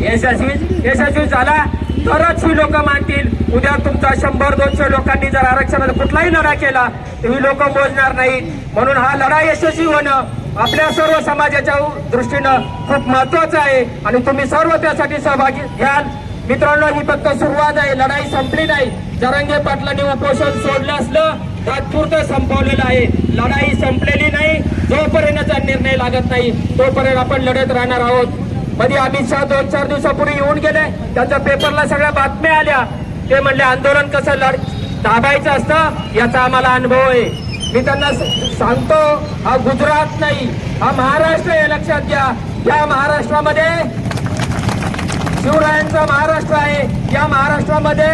यशस्वी यशस्वी झाला. तरच ही लोक मानतील. उद्या तुमचा शंभर दोनशे लोकांनी जर आरक्षणाचा कुठलाही लढा केला तर ही लोक मोजणार नाही म्हणून हा लढा यशस्वी होणं आपल्या सर्व समाजाच्या दृष्टीनं खूप महत्वाचं आहे. आणि तुम्ही सर्व त्यासाठी सहभागी घ्याल. मित्रांनो ही फक्त सुरुवात आहे. लढाई संपली नाही. जरांगे पाटलांनी उपोषण सोडलं असलं तात्पुरतं संपवलेलं आहे. लढाई संपलेली नाही. लागत नाही. तोपर्यंत आपण लढत राहणार आहोत. मध्ये अमित शहा दोन चार दिवसापूर्वी येऊन गेले. त्यांच्या पेपरला सगळ्या बातम्या आल्या. ते म्हणले आंदोलन कसं लढ दाबायचं असतं? याचा आम्हाला अनुभव आहे. मी त्यांना सांगतो हा गुजरात नाही हा महाराष्ट्र आहे लक्षात घ्या. या महाराष्ट्रामध्ये शिवरायांचा महाराष्ट्र आहे. या महाराष्ट्रामध्ये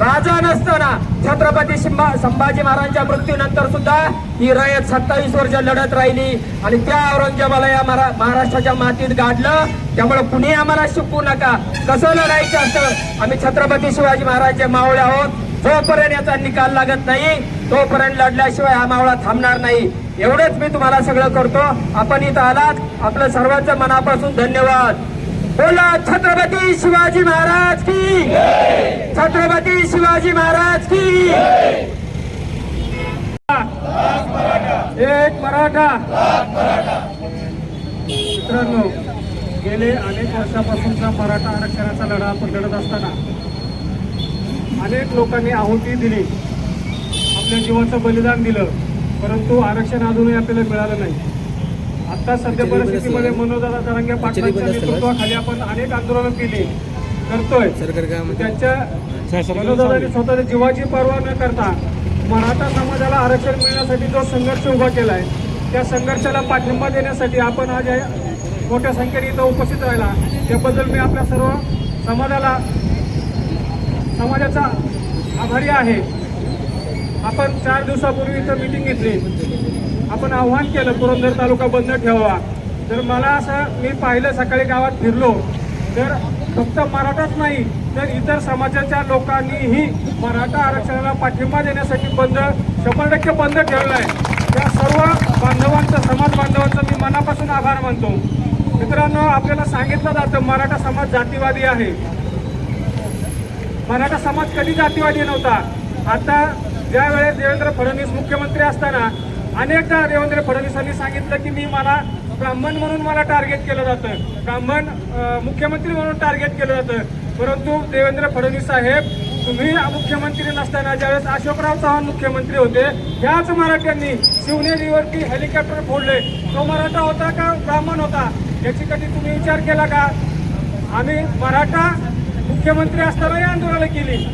राजा नसताना छत्रपती शिंबा संभाजी महाराजांच्या मृत्यूनंतर सुद्धा ही रयत सत्तावीस वर्ष लढत राहिली. आणि त्या औरंगजेबाला या महाराष्ट्राच्या मातीत गाडलं. त्यामुळे कुणी आम्हाला शिकवू नका. कसं लढायचं असतं आम्ही छत्रपती शिवाजी महाराजांचे मावळे आहोत. जोपर्यंत याचा निकाल लागत नाही तोपर्यंत लढल्याशिवाय हा मावळा थांबणार नाही. एवढेच मी तुम्हाला सगळं करतो. आपण इथं आलात. आपलं सर्वांचं मनापासून धन्यवाद. बोला छत्रपती शिवाजी महाराज की छत्रपती शिवाजी महाराज की एक मराठा! मित्रांनो गेले अनेक वर्षापासूनचा मराठा आरक्षणाचा लढा आपण लढत असताना अनेक लोकांनी आहुती दिली. आपल्या जीवाचं बलिदान दिलं परंतु आरक्षण अजूनही आपल्याला मिळालं नाही. आता सध्या परिस्थितीमध्ये मनोदादा तरंगे पाटलांच्या नेतृत्वाखाली आपण अनेक आंदोलनं केली. करतोय. त्यांच्या मनोदादांनी स्वतःच्या जीवाची पर्वा न करता मराठा समाजाला आरक्षण मिळण्यासाठी जो संघर्ष उभा केलाय त्या संघर्षाला पाठिंबा देण्यासाठी आपण आज मोठ्या संख्येने इथं उपस्थित राहिला. त्याबद्दल मी आपल्या सर्व समाजाला समाजाचा आभारी आहे. आपण चार दिवसापूर्वी इथं मिटिंग घेतली. आपण आव्हान केलं पुरंदर तालुका बंद ठेवावा. तर मला असं मी पाहिलं सकाळी गावात फिरलो. तर फक्त मराठाच नाही तर इतर समाजाच्या लोकांनीही मराठा आरक्षणाला पाठिंबा देण्यासाठी बंद शंभर टक्के बंद ठेवलं आहे त्या सर्व बांधवांचं समाज बांधवांचं मी मनापासून आभार मानतो. मित्रांनो आपल्याला सांगितलं जातं मराठा समाज जातीवादी आहे. मराठा समाज कधी जातीवादी नव्हता? आता ज्यावेळेस देवेंद्र फडणवीस मुख्यमंत्री असताना अनेकदा देवेंद्र फडणवीसांनी सांगितलं की मी मला ब्राह्मण म्हणून मला टार्गेट केलं जातं. ब्राह्मण मुख्यमंत्री म्हणून टार्गेट केलं जातं. परंतु देवेंद्र फडणवीस साहेब तुम्ही मुख्यमंत्री नसताना ज्यावेळेस अशोकराव चव्हाण मुख्यमंत्री होते ह्याच मराठ्यांनी शिवनेरीवरती हेलिकॉप्टर फोडले. तो मराठा होता का ब्राह्मण होता? याची कधी तुम्ही विचार केला का? आम्ही मराठा मुख्यमंत्री असतानाही आंदोलनं केली.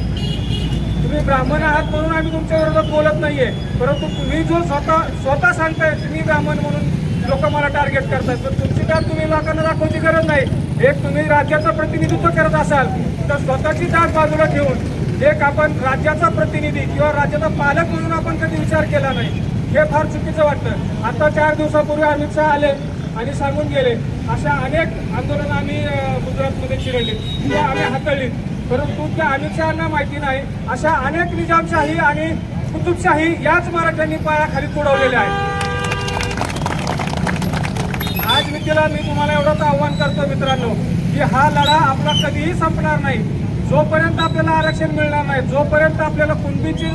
तुम्ही ब्राह्मण आहात म्हणून आम्ही तुमच्या विरोधात बोलत नाहीये. परंतु तुम्ही जो स्वतः स्वतः सांगताय तुम्ही ब्राह्मण म्हणून लोक मला टार्गेट करतात तर तुमची दाद तुम्ही लोकांना दाखवायची गरज नाही. एक तुम्ही राज्याचं प्रतिनिधित्व करत असाल तर स्वतःची दाद बाजूला ठेवून एक आपण राज्याचा प्रतिनिधी किंवा राज्याचा पालक म्हणून आपण कधी विचार केला नाही. हे फार चुकीचं वाटतं. आता चार दिवसापूर्वी अमित शहा आले आणि सांगून गेले अशा अनेक आंदोलनं आम्ही गुजरातमध्ये चिरडली किंवा आम्ही हाताळली परंतु त्या अमित शहाना माहिती नाही. अशा अनेक निजामशाही आणि कुतुबशाही याच मराठ्यांनी पायाखाली तुडवलेल्या आहेत. आज मी तिला मी तुम्हाला एवढंच आव्हान करतो मित्रांनो की हा लढा आपला कधीही संपणार नाही. जोपर्यंत आपल्याला आरक्षण मिळणार नाही जोपर्यंत आपल्याला कुणबीची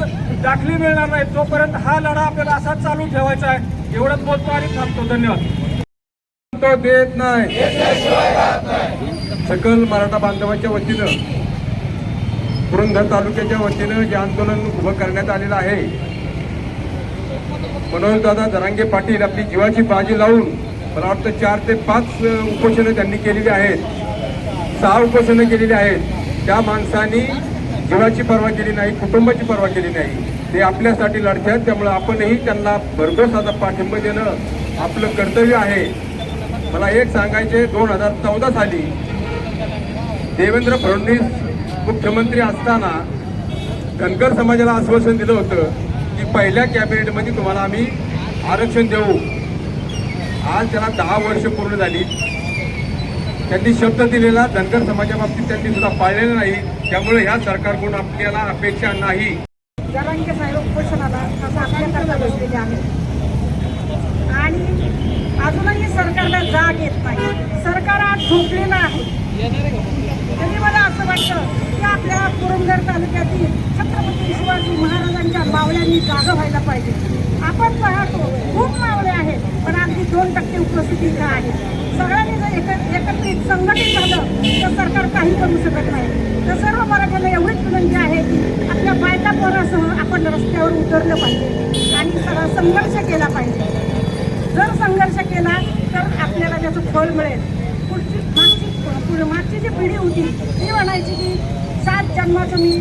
दाखली मिळणार नाही तोपर्यंत हा लढा आपल्याला असाच चालू ठेवायचा आहे. एवढंच बोलतो आणि थांबतो. धन्यवाद. देत नाही. सकल मराठा बांधवांच्या वतीनं पुरंदर तालुक्याच्या वतीनं जे आंदोलन उभं करण्यात आलेलं आहे मनोजदादा जरांगे पाटील आपली जीवाची बाजी लावून मला वाटतं चार ते पाच उपोषणं त्यांनी केलेली आहेत. सहा उपोषणं केलेली आहेत. त्या माणसांनी जीवाची पर्वा केली नाही कुटुंबाची पर्वा केली नाही. ते आपल्यासाठी लढतात त्यामुळे आपणही त्यांना भरघोस आता पाठिंबा देणं आपलं कर्तव्य आहे. मला एक सांगायचे दोन हजार चौदा साली देवेंद्र फडणवीस मुख्यमंत्री असताना धनगर समाजाला आश्वासन दिलं होतं की पहिल्या कॅबिनेटमध्ये तुम्हाला आम्ही आरक्षण देऊ. आज त्याला दहा वर्ष पूर्ण झाली. त्यांनी शब्द दिलेला धनगर समाजा बाबतीत त्यांनी सुद्धा पाळलेला नाही. त्यामुळे ह्या सरकारकडून आपल्याला अपेक्षा नाही. आणि अजूनही सरकारला जाग येत नाही. सरकार आज झोपलेलं आहे. तरी मला असं वाटतं आपल्या पुरंदर तालुक्यातील छत्रपती शिवाजी महाराजांच्या मावळ्यांनी जागा व्हायला पाहिजे. आपण पाहतो खूप मावळे आहेत पण अगदी दोन टक्के उपस्थिती इथं आहे सगळ्यांनी जर एक एकत्रित संघटित झालं तर सरकार काही करू शकत नाही. तर सर्व मराठ्यांना एवढीच विनंती आहे की आपल्या बायका पोरासह आपण रस्त्यावर उतरलं पाहिजे आणि सगळा संघर्ष केला पाहिजे. जर संघर्ष केला तर आपल्याला त्याचं फळ मिळेल. पुढची मागची पुढे मागची जी पिढी होती ती म्हणायची की सात जन्माचं मी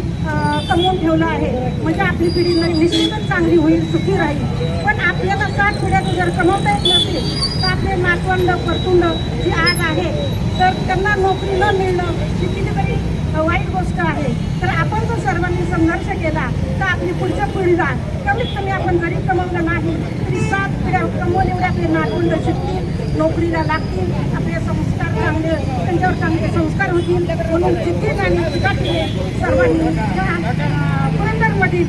कमवून ठेवलं आहे. म्हणजे आपली पिढी निश्चितच चांगली होईल सुखी राहील. पण आपल्याला सात पिढ्याचं जर कमवता येत नसेल तर आपले नातवंड परतुंड जी आज आहे तर त्यांना नोकरी न मिळणं ही कितीतरी वाईट गोष्ट आहे. तर आपण जर सर्वांनी संघर्ष केला तर आपली पुढच्या पिढीला कमीत कमी आपण जरी कमवलं नाही तरी सात पिढ्या कमवून एवढे आपले नातवंड शिकतील नोकरीला लागतील. चांगले त्यांच्यावर चांगले संस्कार होतील. म्हणून जिद्दीने आणि चिकाटीने सर्वांनी पुरंदरमधील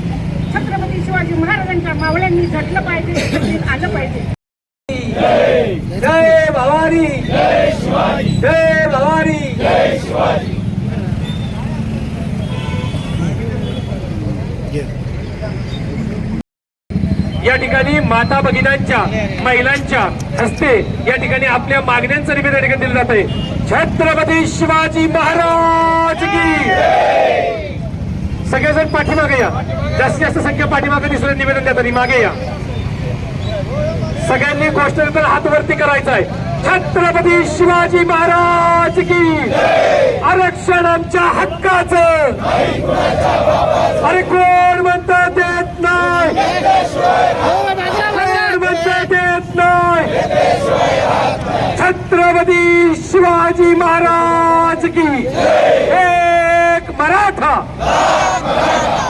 छत्रपती शिवाजी महाराजांच्या मावळ्यांनी झटलं पाहिजे आलं पाहिजे. जय भवानी. जय भवानी. या ठिकाणी माता भगिनांच्या महिलांच्या हस्ते या ठिकाणी आपल्या मागण्यांचं निवेदन या ठिकाणी दिलं जात आहे. छत्रपती शिवाजी महाराज की सगळेजण पाठीमागे या. जास्तीत जास्त संख्या पाठीमागे दिसून निवेदन देतात मागे या. सगळ्यांनी गोष्ट हात वरती करायचा आहे. छत्रपती शिवाजी महाराज की आरक्षण आमच्या हक्काचं. अरे कोण म्हणतं देत नाही कोण म्हणतं देत नाही छत्रपती शिवाजी महाराज की एक मराठा।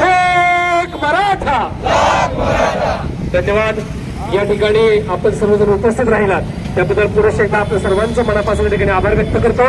एक मराठा। धन्यवाद। या ठिकाणी आपण सर्वजण उपस्थित राहिलात. त्याबद्दल पुरुष एकदा आपल्या सर्वांचं मनापासून या ठिकाणी आभार व्यक्त करतो.